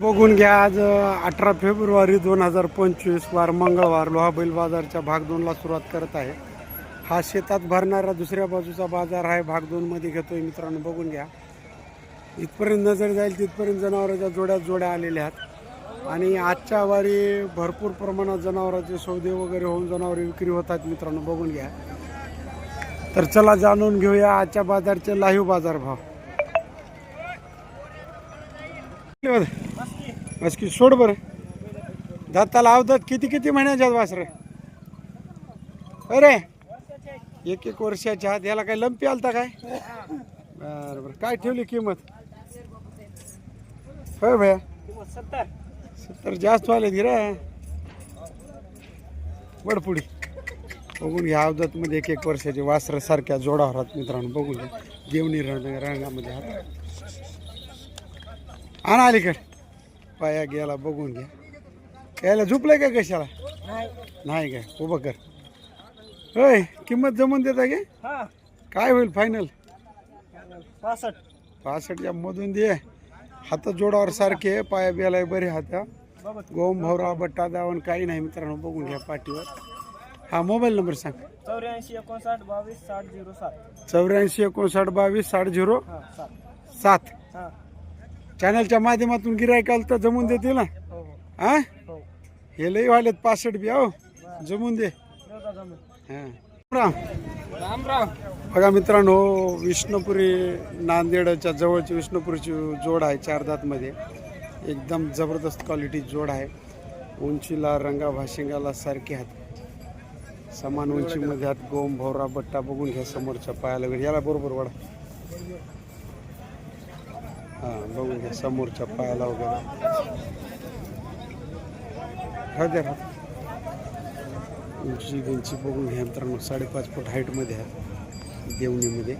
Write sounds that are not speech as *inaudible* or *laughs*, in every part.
बघून घ्या आज अठरा फेब्रुवारी दोन हजार पंचवीस वार मंगळवार लोहा बैल बाजारच्या भाग दोनला सुरुवात करत आहे. हा शेतात भरणारा दुसऱ्या बाजूचा बाजार आहे. भाग दोनमध्ये घेतोय मित्रांनो बघून घ्या. इथपर्यंत नजर जाईल तिथपर्यंत जनावरांच्या जोड्या जोड्या आलेल्या आहेत. आणि आजच्या वारी भरपूर प्रमाणात जनावरांचे सौदे वगैरे होऊन जनावरे विक्री होतात मित्रांनो बघून घ्या. तर चला जाणून घेऊया आजच्या बाजारचे लाईव्ह बाजार भाव बस की सोड बरं. दाताला अवधात किती किती महिन्याच्या वासर? अरे एक एक वर्षाच्या आत याला काय लंपी आलता काय? बरं बरं. काय ठेवली किंमत? होय भया. सत्तर सत्तर जास्त वाले रे. वडपुडी बघून घ्या अवधातमध्ये एक एक वर्षाचे वासर सारख्या जोडावर आहात मित्रांनो. बघून घ्या. देवणी रंग रंगामध्ये आहात. आणा अलीकडे. पाया गेला बघून घ्या. यायला झोपलंय का कशाला? नाही. नाही काय उभं कर. होय किंमत जमून देता गे हा. काय होईल फायनल पासष्ट. पासष्टच्या मधून दे. हात जोडावर सारखे पाया बियाला बरे हात. गोम भवरा बट्टा दावण काही नाही मित्रांनो बघून घ्या पाठीवर. हा मोबाईल नंबर सांग. चौऱ्याऐंशी एकोणसाठ बावीस साठ झिरो सात. चौऱ्याऐंशी एकोणसाठ बावीस साठ झिरो सात. सात. चॅनलच्या माध्यमातून गिरायकाल तर जमून देतील ना? हो हो. हा? हो. हे लई वालेत पासष्ट बी हो. जमून दे. हा. बघा मित्रांनो विष्णुपुरी नांदेडच्या जवळची विष्णुपुरीची जोड आहे चार दातमध्ये. एकदम जबरदस्त क्वालिटी जोड आहे. उंचीला रंगा भाशिंगाला सारखे आहेत समान उंचीमध्ये आहेत गोम भवरा बट्टा बघून घ्या समोरच्या पायाला. वगैरे याला बरोबर वडा हां बघून घ्या समोरच्या पायाला वगैरे. राहू द्या उंची उंची बघून घ्या मित्रांनो साडेपाच फूट हाईटमध्ये आहे देवणीमध्ये.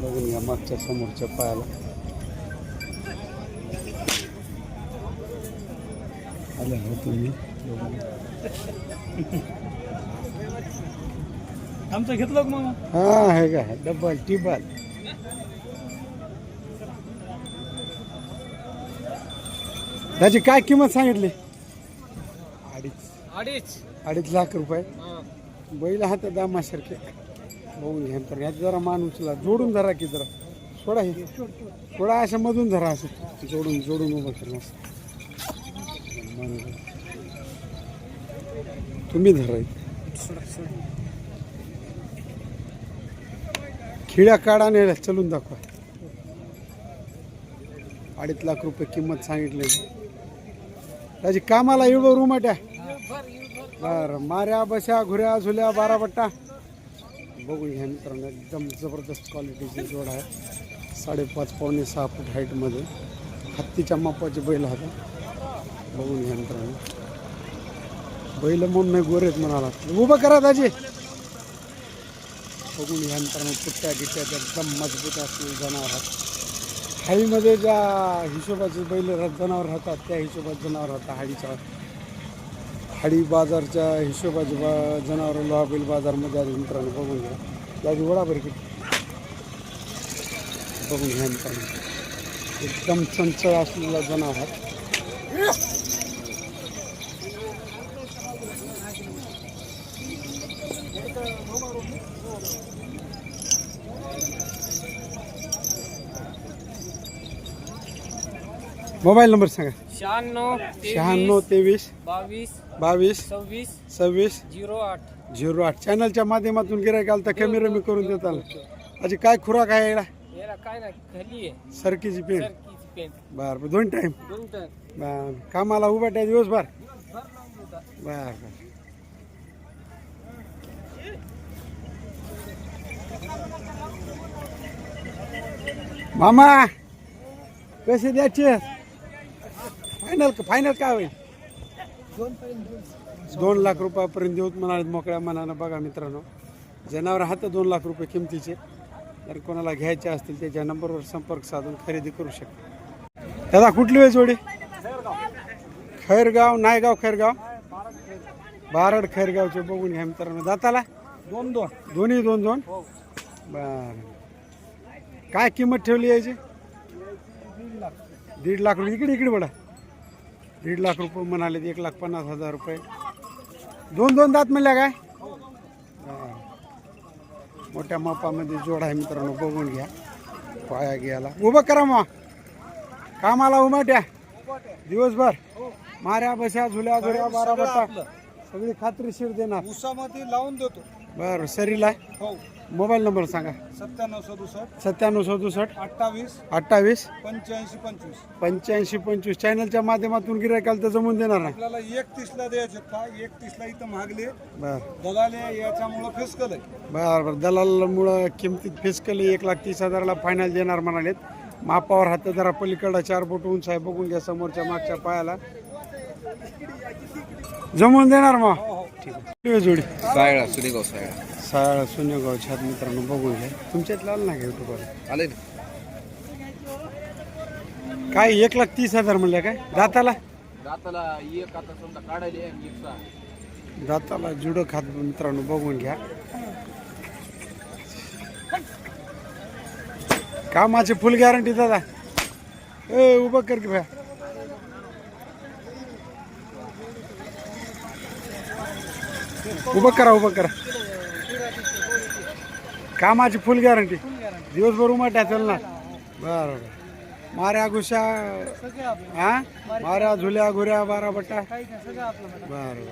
बघून घ्या मागच्या समोरच्या पायाला. आल्या हो तुम्ही. आमचं घेतलं का मग हा हे का डबल टिबल. त्याची काय किंमत सांगितली? अडीच. अडीच. अडीच लाख रुपये. बैल हात दामासारखे. बघून घ्या तर ह्यात जरा मान उचला. जोडून धरा की जरा. सोडा हे. सोडा असं मधून धरा असं. जोडून जोडून उभं करा. असं. मान. तुम्ही धरा. इथे. खिळ्या काढा नेल्या चलून दाखवा. अडीच लाख रुपये किंमत सांगितली. त्याची कामाला एवढं रुमाट्या बर माऱ्या बशा घुऱ्या झुल्या बारा बट्टा बघू घ्या मित्रांनो एकदम जबरदस्त क्वालिटीची जोड आहे. साडेपाच पावणे सहा फूट हाईटमध्ये हत्तीच्या मापाचे बैल होता बघून घ्या मित्रांनो. बैल म्हणून नाही गोरेत म्हणाला. उभं करा दाजी. बघून ह्या मित्रांनो पुट्ट्या गिट्ट्या एकदम मजबूत असलेले जनावर हाळीमध्ये ज्या हिशोबाचे बैल राहत- जनावर राहतात त्या हिशोबात जनावर राहतात हाडीच्या हाडी बाजारच्या हिशोबाचे बा जनावर लोहा बैल बाजारमध्ये आले मित्रांनो बघून घ्या. त्याची वडाभर किती? बघून घ्या मित्रांनो. एकदम चंचळ असलेला जनावर मोबाईल नंबर सांगा. शहाण्णव शहाण्णव तेवीस बावीस बावीस सव्वीस सव्वीस झिरो आठ. झिरो आठ. चॅनलच्या माध्यमातून गिरायक आलं तर कमी रमी करून देताल अशी काय खुराक आहे याला? याला काय नाही खाली आहे. सरकीची पेन. सरकीची पेन. बर बर दोन टाइम दोन टन बर कामाला उभा टाय दिवसभर. बर बर. मामा कसे द्यायचे फायनल फायनल काय होईल? दोन लाख रुपयापर्यंत देऊत म्हणाले मोकळ्या मनानं. बघा मित्रांनो जनावर हात दोन लाख रुपये किमतीचे. जर कोणाला घ्यायचे असतील त्याच्या नंबरवर संपर्क साधून खरेदी करू शकता. दादा कुठली वेळ जोडी? खैरगाव नायगाव खैरगाव? बारड खैरगावचे बघून घ्या मित्रांनो. दाताला? दोन दोन. दोन्ही दोन दोन? बर. काय किंमत ठेवली याची? दीड लाख. रुपये. इकडे इकडे बडा दीड लाख रुपये म्हणाले एक लाख पन्नास हजार रुपये. दोन दोन दात म्हणल्या काय. मोठ्या मापामध्ये जोड आहे मित्रांनो बघून घ्या. पाया घ्यायला. उभं करा मग कामाला उमाट्या दिवसभर. माऱ्या बशा झुल्या झुल्या बारा बट्टा सगळी खात्रीशीर देणार. उसामध्ये लावून देतो. बरं सरीला हो. मोबाईल नंबर सांगा. सत्त्याण्णव सदुसष्ट. सत्त्याण्णव सदुसष्ट. अठ्ठावीस. अठ्ठावीस. पंच्याऐंशी पंचवीस. पंच्याऐंशी पंचवीस. चॅनलच्या माध्यमातून गिरायकाला तर जमून देणार ना आपल्याला एक तीसला द्यायचे काय एक तीसला इथं मागले. बर. दलाले याच्यामुळं फिसकल आहे. बर बर. दलालमुळं किमतीत फिसकली एक लाख तीस हजाराला फायनल देणार म्हणालेत. मापावर हात जरा पलीकडला चार बोट उंच आहे बघून घ्या समोरच्या मागच्या पायाला. जमवून देणार मग. ठीक आहे. जोडी. सायळा सुरेगाव सायळा. साळ सोनेगावच्या हात मित्रांनो बघून घ्या. तुमच्यात आलं ना युट्यूबवर आले काय एक लाख तीस हजार म्हणलं काय? दाताला? दाताला एक आता समजा काढायला दाताला जुडं खात मित्रांनो बघून घ्या. कामाची फुल गॅरंटी दादा. ए उभं कर की भया. उभं करा उभं करा. कामाची फुल गॅरंटी दिवसभर उमाट्या चल ना. बरं बरं. माऱ्या घुशा हा? माऱ्या झुल्या घुऱ्या बारा बट्टा बरं बरं.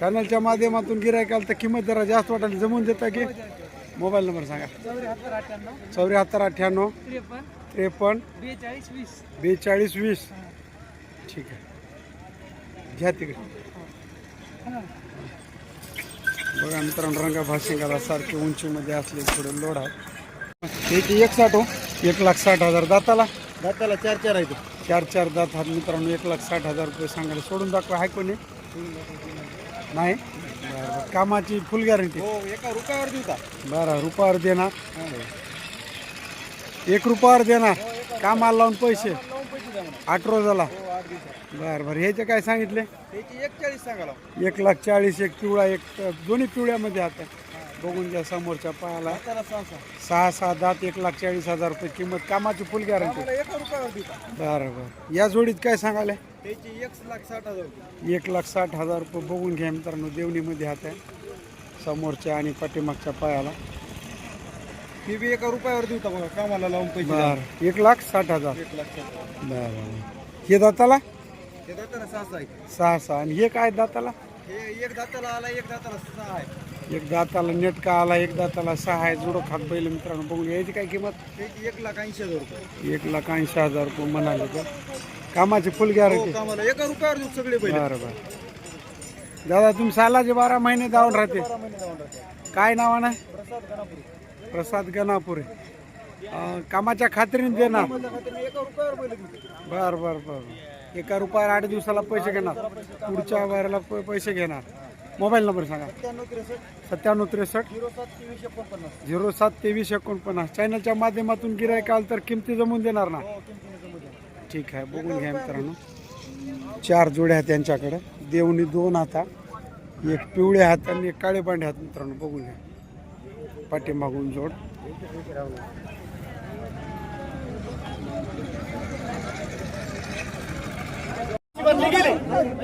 चॅनलच्या माध्यमातून गिरायकाल तर किंमत जरा जास्त वाटायला जमून देता की? मोबाईल नंबर सांगा. चौऱ्याहत्तर अठ्ठ्याण्णव. त्रेपन्न. बेचाळीस वीस बेचाळीस वीस. ठीक आहे. घ्या तिकडे. बघा मित्रांनो रंगा भाशिंगाला सारखे उंचीमध्ये असले थोडे लोड आहे. त्याची एक साठ हो एक लाख साठ हजार दाताला. दाताला चार चार आहे चार चार दात हात मित्रांनो एक लाख साठ हजार रुपये सांगायला सोडून दाखवा आहे कोणी? नाही? बरं, बरं. कामाची फुल गॅरंटी हो एका रुपयावर देऊ का बरं रुपयावर देणार. एक रुपयावर देणार. कामाला लावून पैसे. आठ रोजाला. बरं बरं. ह्याचे काय सांगितले? त्याची एक चाळीस सांगाला एक लाख चाळीस एक पिवळा एक दोन्ही पिवळ्यामध्ये आता. बघून घ्या समोरच्या पायाला. सहा सहा. सहा सहा दात एक लाख चाळीस हजार रुपये किंमत. कामाची फुल गॅरंटी आम्हाला एका रुपयावर देऊ का बरं बरं. या जोडीत काय सांगाले त्याची एक लाख साठ हजार रुपये. एक लाख साठ हजार रुपये बघून घ्या मित्रांनो देवणीमध्ये हात आहे समोरच्या आणि पाठीमागच्या पायाला. ती बी एका रुपयावर देऊ बघा कामाला लावून पैसे द्या. बरं एक लाख साठ हजार. एक लाख साठ बरं बरं. हे दाताला? ते दाताला सहा सहा आहे सहा सहा. आणि हे काय दाताला? हे एक दाताला आला एक दाताला सहा आहे. एक दाताला नेटका आला एक दाताला सहा आहे. जुडो खात बैल मित्रांनो बघून घ्या. याची काय किंमत? त्याची एक लाख ऐंशी हजार रुपये. एक लाख ऐंशी हजार रुपये म्हणाले तर. कामाची फुल हो गॅरंटी कामाला. एका रुपयावर देऊ सगळे पहिले बरं बरं. दादा तुम्ही सालाचे बारा महिने धावून राहते बारा महिने जाऊन राहते. काय नावानं प्रसाद गणापुरी. प्रसाद गणापुरे. अं, कामाच्या खात्रीने देणार. बर बर बर. एका रुपयावर आठ दिवसाला पैसे घेणार. पुढच्या वाराला प- पैसे घेणार. मोबाईल नंबर सांगा. सत्त्याण्णव त्रेसष्ट. झिरो सात तेवीस एकोणपन्नास. चॅनलच्या माध्यमातून गिरायक तर किमती जमून देणार ना? ठीक आहे बघून घ्या मित्रांनो. चार जोड्या आहेत त्यांच्याकडे. देवणी दोन हाता एक पिवळे हात आणि एक काळे पांढे हात मित्रांनो. बघून घ्या. पाठीमागून जोड.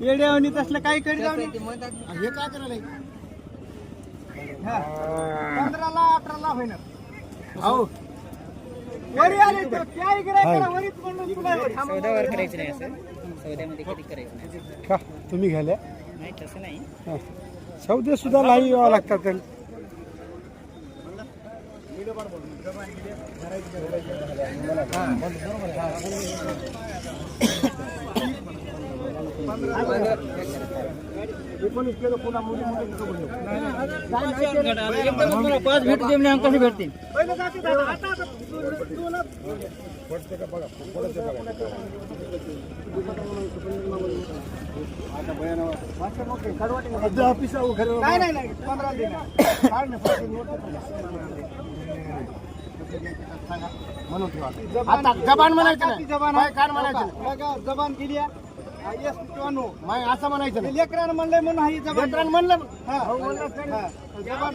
घ्या येड्यावानी तसलं काही करी जाऊ नये. हे काय करायला पंधराला अठराला होईना. हो वरी आले तर काय करायचं वरीच म्हणून तुला सौद्यावर करायचं नाही असं. सौद्यामध्ये कधी करायचं नाही. का? तुम्ही घ्याल्या? नाही तसं नाही. हा. सौदे सुद्धा लाईव्ह यावं लागतात त्याला. पाच भेट देणे कसे भेटतील पहिलं जाती दादा. आता आता दोन- दोनच. नाही नाही पंधरा दिन काढ ना, पैसे नोट आता जबान म्हणायचं जबान काय म्हणायचं जबान केली आहे. असं म्हणायचं नाही. लेकरानं म्हणलंय म्हणून ही जबान लेकरानं म्हणलं. हा.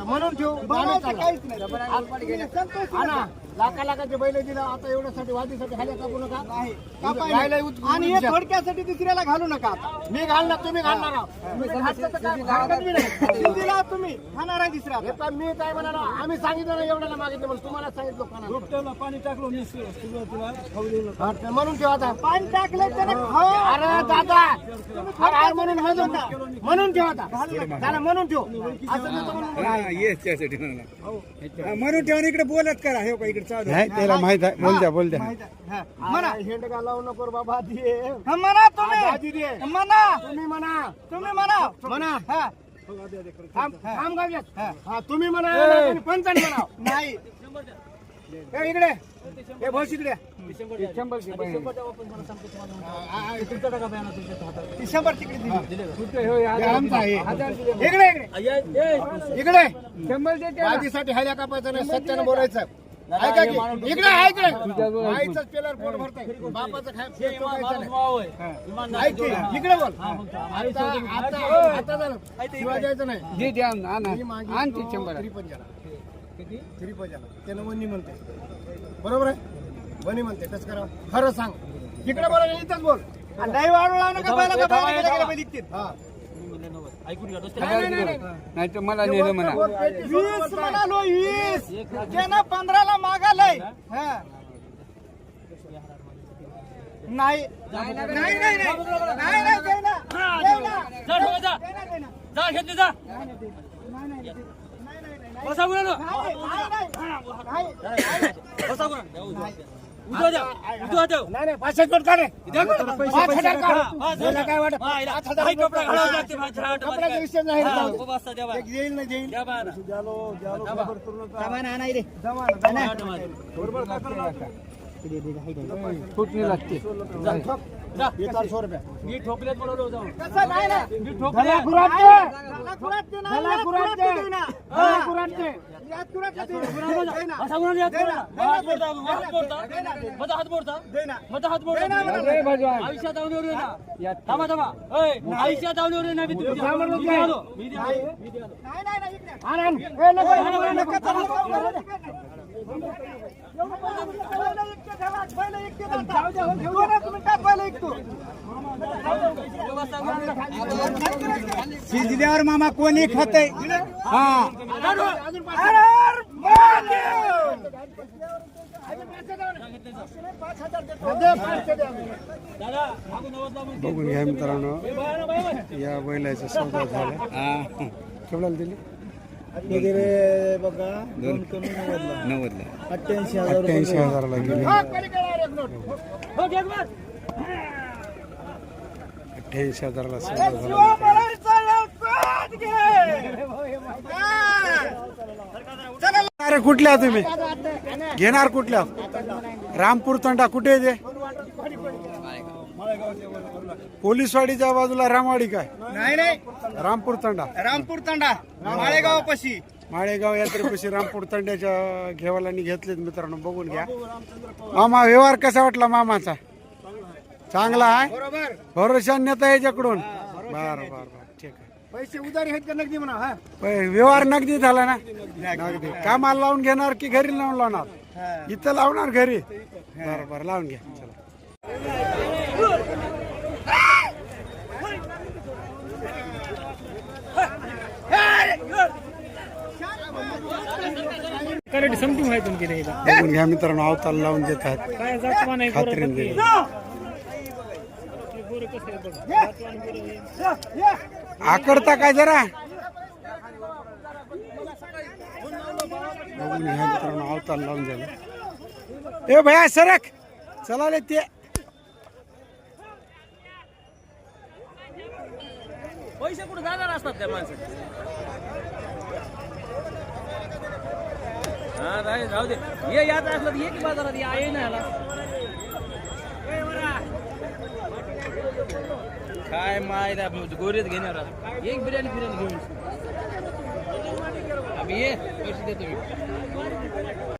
म्हणून ठेवू. काहीच नाही. तुम्ही संतोष हा ना. लाखा लाखाचे बैल दिला आता एवढ्यासाठी वादीसाठी हाल्या कापू नका. कापायला. आणि हे थोडक्यासाठी दुसऱ्याला घालू नका मी घालणार तुम्ही घालणार तर. दिला तुम्ही खाणार आहे दुसऱ्या हे मी काय म्हणालो आम्ही सांगितलं ना एवढ्याला मागितलं म्हणून तुम्हाला सांगितलं खाणार. पाणी टाकलो मी हा, तर म्हणून ठेवा आता. पाणी टाकलं खाऊ अरे दादा अरे म्हणून म्हणून म्हणून ठेवा आता. म्हणून ठेव. असं नका म्हणून म्हणून ठेवून इकडे बोलत करा. हे इकडे नाही त्याला माहीत आहे. बोल द्या बोल द्या. म्हणा. हेंडगा लावू नको बाबा दे हा, म्हणा दे. तुम्ही म्हणा. तुम्ही म्हणा. तुम्ही म्हणा. म्हणा. हा. थांब हा. तुम्ही म्हणा पंचाने म्हणा *laughs* नाही. ए, इकडे. ए भोस इकडे. शंभर तिकडे आहे. इकडे इकडे. इकडे. आधीसाठी हायल्या कापायचं नाही सत्यानं बोलायचं. ऐका की इकडे आहे इकडे. आईचं पेलर पोट भरतंय. बापाचं खाय नाही. ऐक की, इकडे बोल. आता आता आता झालं शिवाय द्यायचं नाही. ही मागे त्रिपंजाला. त्रिपंजाला. त्यानं वनी म्हणते. बरोबर आहे? वनी म्हणते कसं करावं खरं सांग. इकडे बोला इथंच बोल. आणि नाही वाढू लावू नका पहिला का पहिला? गेला गेला बैल इकतील. हा. नाही तर मला नेलं म्हणा वीस म्हणालो वीस ज्यानं पंधराला मागालय हा. नाही नाही नाही. जा घेतली जा नाही, नाही, देईना. बसा गुण नाही, नाही, नाही. बसा उद्या द्या उद्या द्या नाही नाही पाचशे कोट काढे पाच हजार काढ याला काय वाटत पाच हजार कपडा घालावा लागते माझ्या हात कपड्याचा विषय नाही हा. खूप असतं द्या बा. एक येईल नाही देईल द्या बा ना. कुठली लागते हे चारशे रुपये मी ठोकल्यात बोलवलो जाऊन कसं नाही ना. झाला. झाला नाही, झाला यात कुराट कुराट दे. ते देईना. झाला कुराट दे. यात कुराट ते देईना. देईना. बसा गुण द्या देईना. हात मोडता हात मोडता माझा हात मोडता देईना. माझा हात मोडता आयुष्यात दावणीवर ये ना थांबा थांबा आयुष्यात दावणीवर ये ना मी तुमच्या दिल्यावर मामा कोणी खाते हा. बघून घ्या मित्रांनो. या बैलाचा सौदा झाला. केवढ्याला दिली? वगैरे बघा दोन कमी नव्वदला. अठ्ठ्याऐंशी हजार अठ्ठ्याऐंशी हजाराला गेली. हो. अठ्ठ्याऐंशी हजाराला सौदा झाला शिवा मराठीचा लवकर घे. हा. अरे कुठल्या तुम्ही? घेणार कुठल्या? रामपूर तंडा कुठे आहे ते? पोलीसवाडीच्या बाजूला रामवाडी काय? नाही नाही. रामपूर तंडा. रामपूर तांडा. माळेगाव पशी. माळेगाव यात्रेपाशी रामपूर तंड्याच्या घेवालांनी घेतलेत मित्रांनो बघून घ्या. मामा व्यवहार कसा वाटला मामाचा? चांगला आहे. नेता याच्याकडून? बर बर बर. ठीक आहे. पैसे उधारी आहेत का नगदी म्हणा हा? व्यवहार नगदी झाला ना? नगदी कामाला लावून घेणार की घरी लावून लावणार? इथं लावणार घरी? बरं बरं लावून घ्या. बघून घ्या मित्रांनो अवताल लावून देत आहेत. खात्रीन दे आकडता काय जरा? बघून घ्या मित्रांनो अवताल लावून झालं ए भया सरक. चला रे ते. पैसे कुठे जाणार असतात त्या माणसाचे? हा नाही जाऊ दे. ये याच असलं ये की बाजारात या ये ना ह्याला काय मायला गोरीत घेणार एक बिर्याणी बिर्याणी घेऊन आम्ही ये पैसे देतो मी